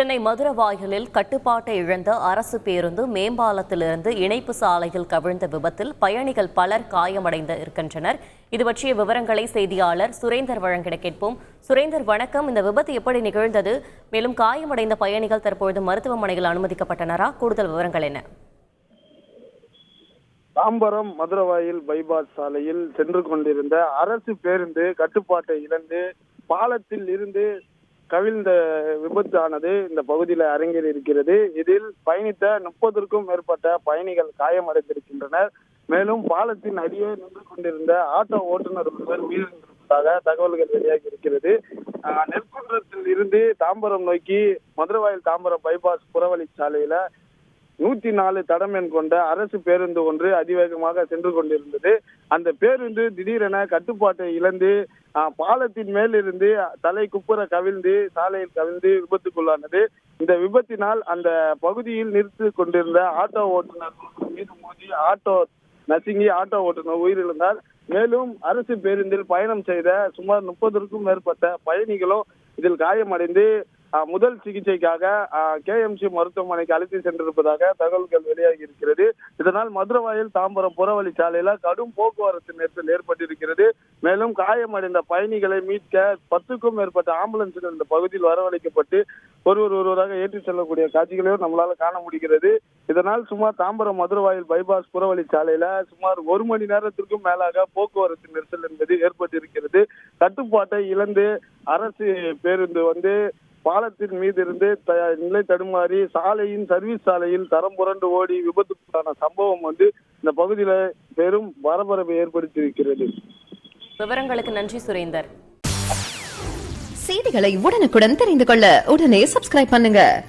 சென்னை மதுரவாயலில் கட்டுப்பாட்டை இழந்த அரசு பேருந்து மேம்பாலத்திலிருந்து இணைப்பு சாலையில் கவிழ்ந்த விபத்தில் பயணிகள் பலர் காயமடைந்து இருக்கின்றனர். இது பற்றிய விவரங்களை செய்தியாளர் சுரேந்தர் வழங்கிட கேட்போம். சுரேந்தர் வணக்கம். இந்த விபத்து எப்படி நிகழ்ந்தது? மேலும் காயமடைந்த பயணிகள் தற்பொழுது மருத்துவமனையில் அனுமதிக்கப்பட்டனரா? கூடுதல் விவரங்கள் என்ன? தாம்பரம் மதுரவாயில் பைபாஸ் சாலையில் சென்று கொண்டிருந்த அரசு பேருந்து கட்டுப்பாட்டை இழந்து பாலத்தில் இருந்து கவிழ்ந்த விபத்தானது இந்த பகுதியில் அரங்கேறி இருக்கிறது. இதில் பயணித்த முப்பதற்கும் மேற்பட்ட பயணிகள் காயமடைந்திருக்கின்றனர். மேலும் பாலத்தின் அடியே நின்று கொண்டிருந்த ஆட்டோ ஓட்டுநர் ஒருவர் உயிரிழந்திருப்பதாக தகவல்கள் வெளியாகி இருக்கிறது. ஆஹ் நெற்குன்றத்தில் இருந்து தாம்பரம் நோக்கி மதுரவாயில் தாம்பரம் பைபாஸ் புறவழி சாலையில நூத்தி நாலு தடமெண் கொண்ட அரசு பேருந்து ஒன்று அதிவேகமாக சென்று கொண்டிருந்தது. அந்த பேருந்து திடீரென கட்டுப்பாட்டை இழந்து பாலத்தின் மேலிருந்து தலை குப்புற கவிழ்ந்து சாலையில் கவிழ்ந்து விபத்துக்குள்ளானது. இந்த விபத்தினால் அந்த பகுதியில் நிறுத்தி கொண்டிருந்த ஆட்டோ ஓட்டுநர் மீது மோதி ஆட்டோ நசுங்கி ஆட்டோ ஓட்டுநர் உயிரிழந்தார். மேலும் அரசு பேருந்தில் பயணம் செய்த சுமார் முப்பதற்கும் மேற்பட்ட பயணிகளும் இதில் காயமடைந்து முதல் சிகிச்சைக்காக கேஎம்சி மருத்துவமனைக்கு அழைத்து சென்றிருப்பதாக தகவல்கள் வெளியாகி இருக்கிறது. இதனால் மதுரவாயில் தாம்பரம் புறவழி சாலையில கடும் போக்குவரத்து நெரிசல் ஏற்பட்டிருக்கிறது. மேலும் காயமடைந்த பயணிகளை மீட்க பத்துக்கும் மேற்பட்ட ஆம்புலன்ஸ்கள் இந்த பகுதியில் வரவழைக்கப்பட்டு ஒருவர் ஒருவராக ஏற்றி செல்லக்கூடிய காட்சிகளையும் நம்மளால காண முடிகிறது. இதனால் சுமார் தாம்பரம் மதுரவாயில் பைபாஸ் புறவழி சாலையில சுமார் ஒரு மணி நேரத்திற்கும் மேலாக போக்குவரத்து நெரிசல் என்பது ஏற்பட்டிருக்கிறது. கட்டுப்பாட்டை இழந்து அரசு பேருந்து வந்து பாலத்தின் மீது இருந்து த- நிலை தடுமாறி சாலையின் சர்வீஸ் சாலையில் தரம் புரண்டு ஓடி விபத்துக்குள்ளான சம்பவம் வந்து இந்த பகுதியில பெரும் பரபரப்பை ஏற்படுத்தியிருக்கிறது. விவரங்களுக்கு நன்றி சுரேந்தர். செய்திகளை உடனுக்குடன் தெரிந்து கொள்ள உடனே சப்ஸ்கிரைப் பண்ணுங்க.